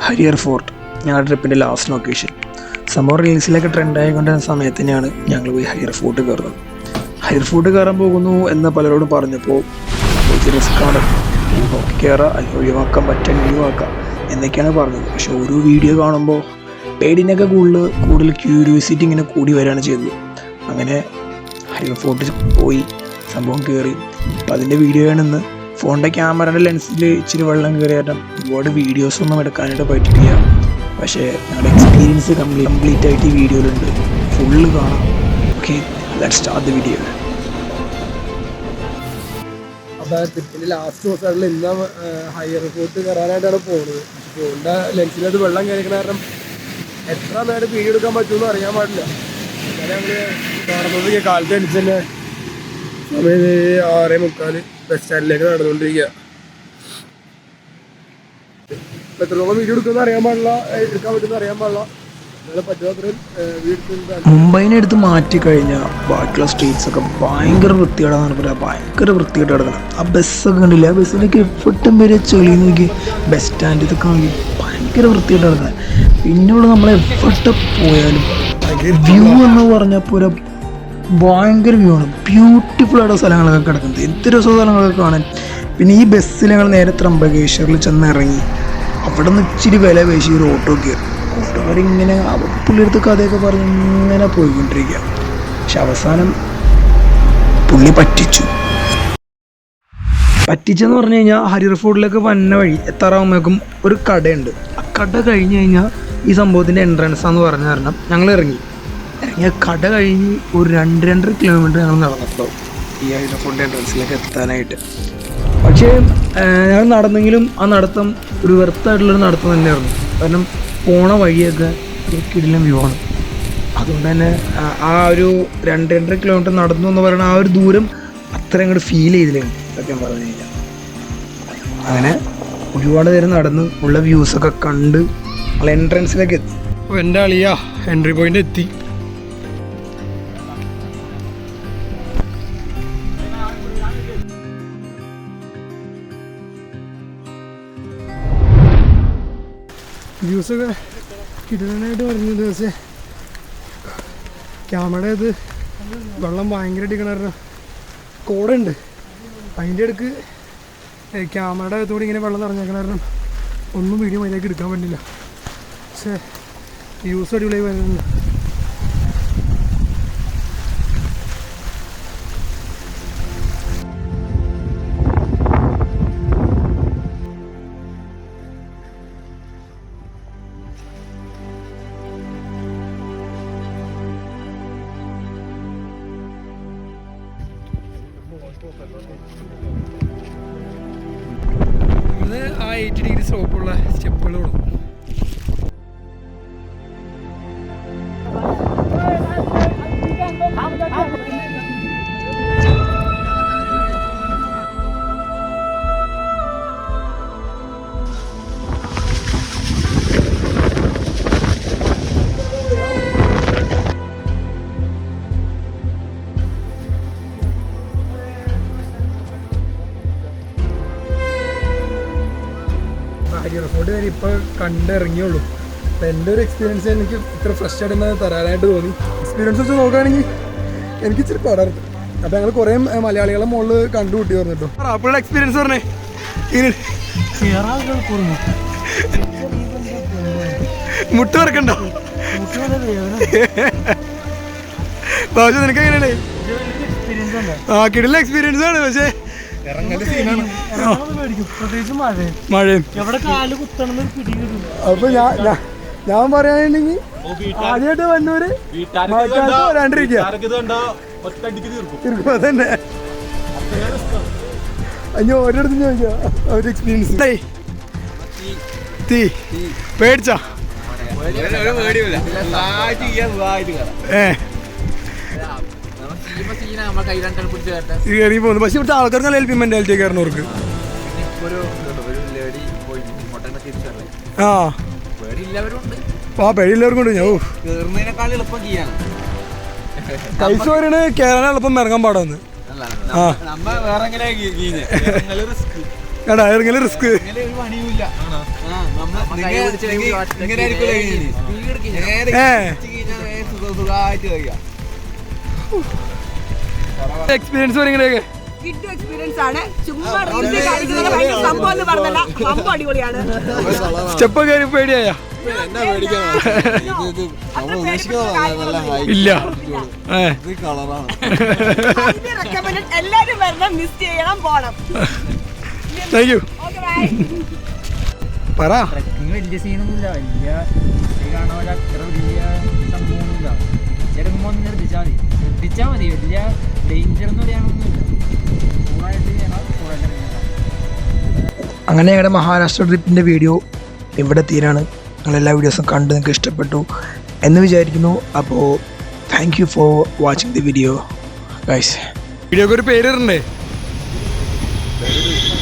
Harihar fort ഞങ്ങളുടെ ട്രിപ്പിന്റെ last location സംഭവം റീൽസിലൊക്കെ ട്രെൻഡായി കൊണ്ടിരുന്ന സമയത്ത് തന്നെയാണ് ഞങ്ങൾ പോയി ഹയർ ഫോർട്ട് കയറുന്നത്. ഹയർ ഫോർട്ട് കയറാൻ പോകുന്നു എന്ന് പലരോടും പറഞ്ഞപ്പോൾ റിസ്ക്കാണ് കയറാം അല്ലെങ്കിൽ ഒഴിവാക്കാൻ പറ്റാൻ ഒഴിവാക്കാം എന്നൊക്കെയാണ് പറഞ്ഞത്. പക്ഷെ ഓരോ വീഡിയോ കാണുമ്പോൾ പേടിനൊക്കെ കൂടുതൽ കൂടുതൽ ക്യൂരിയോസിറ്റി ഇങ്ങനെ കൂടി വരികയാണ് ചെയ്തത്. അങ്ങനെ ഹരിയർ ഫോർട്ടിൽ പോയി സംഭവം കയറി. അപ്പം അതിന്റെ വീഡിയോ ആണെന്ന് ഫോണിന്റെ ക്യാമറയുടെ ലെൻസിൽ ഇച്ചിരി വെള്ളം കയറിയായിട്ടും ഒരുപാട് വീഡിയോസ് ഒന്നും എടുക്കാനായിട്ട് പറ്റിയിട്ടില്ല പക്ഷേ ഞങ്ങളുടെ എക്സ്പീരിയൻസ് കംപ്ലീറ്റ് ആയിട്ട് ഈ വീഡിയോയിലുണ്ട് ഫുള്ള് കാണാം. Okay let start the video അപ്പൊ ട്രിപ്പിന്റെ ലാസ്റ്റ് ദിവസങ്ങളിൽ ഇന്ന ഹയർ റിപ്പോർട്ട് കയറാനായിട്ടാണ് പോകുന്നത് പക്ഷെ ഫോണിന്റെ ലെൻസിലത് വെള്ളം കയറിക്കണ കാരണം എത്ര നേരം വീഡിയോ എടുക്കാൻ പറ്റുമെന്ന് അറിയാൻ പാടില്ല. ഞങ്ങൾ കാണുന്നത് കാലത്ത് അടിച്ച് തന്നെ. സമയം ആറേ മുക്കാൽ. ബസ് സ്റ്റാൻഡിലേക്ക് നടന്നുകൊണ്ടിരിക്കുക. എത്രത്തോളം വീഡിയോ എടുക്കുന്ന അറിയാൻ പാടില്ല എടുക്കാൻ പറ്റുന്ന അറിയാൻ പാടില്ല. മുംബൈനെ എടുത്ത് മാറ്റി കഴിഞ്ഞാൽ ബാക്കിയുള്ള സ്ട്രീറ്റ്സ് ഒക്കെ ഭയങ്കര വൃത്തികേടാന്ന് പറയാം. ഭയങ്കര വൃത്തികേട്ട് കിടക്കണം ആ ബസ്സൊക്കെ കണ്ടില്ല? ആ ബസ്സിനൊക്കെ എഫട്ടും വരെ ചെളി നോക്കി. ബസ് സ്റ്റാൻഡ് ഇതൊക്കെ നോക്കി. ഭയങ്കര വൃത്തികേട്ട് കിടക്കണം പിന്നെ ഇവിടെ നമ്മൾ എഫട്ട് പോയാലും വ്യൂ എന്ന് പറഞ്ഞപ്പോൾ ഒരു ഭയങ്കര വ്യൂ ആണ്. ബ്യൂട്ടിഫുൾ ആയിട്ടുള്ള സ്ഥലങ്ങളൊക്കെ കിടക്കുന്നത് എന്ത് രസം സ്ഥലങ്ങളൊക്കെ കാണാൻ. പിന്നെ ഈ ബസ്സിൽ ഞങ്ങൾ നേരെ ത്രംബകേശ്വറിൽ ചെന്ന് ഇറങ്ങി അവിടെ നിന്ന് ഇച്ചിരി വില പേശി ഒരു ഓട്ടോ കയറി. ഓട്ടോക്കാരിങ്ങനെ പുള്ളിയെടുത്ത് കഥയൊക്കെ പറഞ്ഞ് ഇങ്ങനെ പോയിക്കൊണ്ടിരിക്കുക. പക്ഷെ അവസാനം പുള്ളി പറ്റിച്ചു. പറ്റിച്ചെന്ന് പറഞ്ഞു കഴിഞ്ഞാൽ ഹരിയർ ഫുഡിലേക്ക് വന്ന വഴി എത്താറാകുമ്പോഴേക്കും ഒരു കടയുണ്ട്. ആ കട കഴിഞ്ഞ് കഴിഞ്ഞാൽ ഈ സംഭവത്തിന്റെ എൻട്രൻസ് ആണെന്ന് പറഞ്ഞ കാരണം ഞങ്ങൾ ഇറങ്ങി. ഇറങ്ങിയ കട കഴിഞ്ഞ് ഒരു രണ്ട് രണ്ടര കിലോമീറ്റർ ഞങ്ങൾ നടന്നിട്ടുണ്ടാവും ഈ കൊണ്ട് എൻട്രൻസിലേക്ക് എത്താനായിട്ട്. പക്ഷേ ഞങ്ങൾ നടന്നെങ്കിലും ആ നടത്തം ഒരു വെറുത്തായിട്ടുള്ളൊരു നടത്തം തന്നെയായിരുന്നു. കാരണം പോണ വഴിയൊക്കെ ഒരു കിടിലം വ്യൂ ആണ് അതുകൊണ്ട് തന്നെ ആ- ഒരു രണ്ട് രണ്ടര കിലോമീറ്റർ നടന്നു എന്ന് പറയുന്ന ആ ഒരു ദൂരം അത്ര അങ്ങോട്ട് ഫീൽ ചെയ്തില്ല സത്യം പറഞ്ഞില്ല കഴിഞ്ഞാൽ അങ്ങനെ ഒരുപാട് നേരം നടന്ന് ഉള്ള വ്യൂസൊക്കെ കണ്ട് നമ്മൾ എൻട്രൻസിലേക്ക് എത്തി. അപ്പോൾ എന്റെ അളിയാ എൻട്രി പോയിന്റ് എത്തി. വ്യൂസൊക്കെ കിടനായിട്ട് പറഞ്ഞു ദിവസം ക്യാമറ ഇത് വെള്ളം ഭയങ്കര അടിക്കണ കാരണം കോടുണ്ട്. അതിന്റെ അടുക്ക് ക്യാമറയുടെ അകത്തോടെ ഇങ്ങനെ വെള്ളം നിറഞ്ഞേക്കണ കാരണം ഒന്നും വീഡിയോ മര്യാദയ്ക്ക് എടുക്കാൻ പറ്റില്ല. പക്ഷേ വ്യൂസ് അടിപൊളിയായി വരുന്നുണ്ട് ഇത് ആ എയ്റ്റി ഡിഗ്രി സ്ലോപ്പുള്ള സ്റ്റെപ്പുകൾ കൊടുക്കും റിസോർട്ട് വരെ ഇപ്പോൾ കണ്ടിറങ്ങിയുള്ളൂ. അപ്പം എന്റെ ഒരു എക്സ്പീരിയൻസ് എനിക്ക് ഇത്ര ഫ്രഷ് ആയിട്ട് തരാനായിട്ട് തോന്നി. എക്സ്പീരിയൻസ് വെച്ച് നോക്കുകയാണെങ്കിൽ എനിക്ക് ഇച്ചിരി പടർന്നു അപ്പം ഞങ്ങൾ കുറേ മലയാളികളെ മുകളിൽ കണ്ടുകൂട്ടി പറഞ്ഞിട്ടോ അപ്പോഴുള്ള എക്സ്പീരിയൻസ് പറഞ്ഞേ. മുട്ട വറക്കണ്ടോ? നിനക്ക് എങ്ങനെയാണ് ആ കിടില എക്സ്പീരിയൻസ് ആണ്. പക്ഷേ മഴയും. അപ്പൊ ഞാൻ ഞാൻ- ഞാൻ പറയാനുണ്ടെങ്കിൽ ആദ്യമായിട്ട് വന്നൂര് മഴക്കാലത്ത് വരാണ്ടിരിക്കുക തീർക്കും. അതന്നെ. അയ്യോ ഒരിടത്തും ചോദിച്ചോ? ഒരു എക്സ്പീരിയൻസ് തീ പേടിച്ചോ? ഏ. കയറി പോകുന്നു. പക്ഷെ ഇവിടുത്തെ ആൾക്കാർക്ക് നല്ല ഹെൽപ്പിംഗ് മെന്റാലിറ്റി കയറുന്നവർക്ക് ആ. ആ പേടിയില്ലവർക്കും ഉണ്ട്. ഞാൻ പൈസ വരണ കയറാൻ എളുപ്പം ഇറങ്ങാൻ പാടാന്ന് അല്ല ആ. കേട്ടാ ഇറങ്ങൽ റിസ്ക് ഏ. എക്സ്പീരിയൻസ് പറയുന്നത് കിഡ് എക്സ്പീരിയൻസ് ആണ്. ചുമ്മാ റീൽസ് കാണിക്കുന്നത് ഭയങ്കര സംഭവം എന്ന് പറഞ്ഞല്ല. സംഭവം അടിപൊളിയാണ്. സ്റ്റെപ്പ് കയറി പേടിയായ? ഇല്ല. വരണം. മിസ് ചെയ്യണം. പോണം. താങ്ക് യു ബൈ പറ. വലിയ സീനൊന്നുമില്ല വലിയ കാണാൻ സംഭവമൊന്നുമില്ല ചെറുക്കുമ്പോൾ ഒന്ന് ശ്രദ്ധിച്ചാൽ മതി. ശ്രദ്ധിച്ചാൽ മതി. വലിയ ഡേഞ്ചർ എന്ന് പറയാനൊന്നുമില്ല കൂളായിട്ട് ചെയ്യണം. കൂളായിട്ട് അങ്ങനെ ഞങ്ങളുടെ മഹാരാഷ്ട്ര ട്രിപ്പിന്റെ വീഡിയോ ഇവിടെ തീരാണ്. നിങ്ങളെല്ലാ വീഡിയോസും കണ്ട് നിങ്ങൾക്ക് ഇഷ്ടപ്പെട്ടു എന്ന് വിചാരിക്കുന്നു. അപ്പോൾ thank you for watching the video guys വീഡിയോക്ക് ഒരു പേര് ഇടണ്ടേ? പേര്